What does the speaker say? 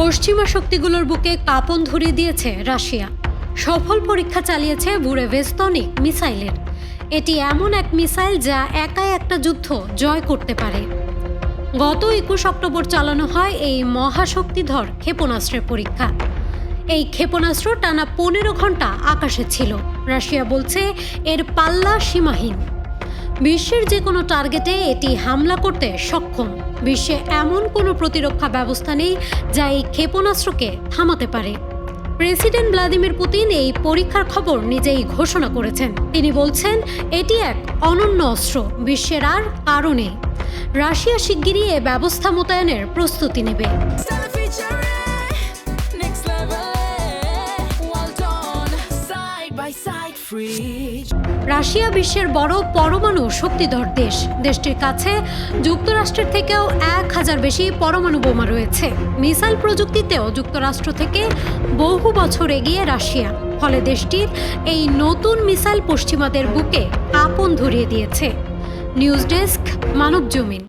পশ্চিমা শক্তিগুলোর বুকে কাঁপন ধরিয়ে দিয়েছে রাশিয়া। সফল পরীক্ষা চালিয়েছে বুরেভেস্তনিক মিসাইলের। এটি এমন এক মিসাইল যা একাই একটা যুদ্ধ জয় করতে পারে। গত একুশ অক্টোবর চালানো হয় এই মহাশক্তিধর ক্ষেপণাস্ত্রের পরীক্ষা। এই ক্ষেপণাস্ত্র টানা পনেরো ঘণ্টা আকাশে ছিল। রাশিয়া বলছে, এর পাল্লা সীমাহীন। বিশ্বের যে কোনো টার্গেটে এটি হামলা করতে সক্ষম। বিশ্বে এমন কোনো প্রতিরক্ষা ব্যবস্থা নেই যা এই ক্ষেপণাস্ত্রকে থামাতে পারে। প্রেসিডেন্ট ভ্লাদিমির পুতিন এই পরীক্ষার খবর নিজেই ঘোষণা করেছেন। তিনি বলছেন, এটি এক অনন্য অস্ত্র, বিশ্বের আর কারণে রাশিয়া শিগগিরই এ ব্যবস্থা মোতায়েনের প্রস্তুতি নেবে। রাশিয়া বিশ্বের বড় পরমাণু শক্তিধর দেশ। দেশটির কাছে যুক্তরাষ্ট্রের থেকেও এক হাজার বেশি পরমাণু বোমা রয়েছে। মিসাইল প্রযুক্তিতেও যুক্তরাষ্ট্র থেকে বহু বছর এগিয়ে রাশিয়া। ফলে দেশটির এই নতুন মিসাইল পশ্চিমাদের বুকে আপন ধরিয়ে দিয়েছে। নিউজ ডেস্ক মানব জমিন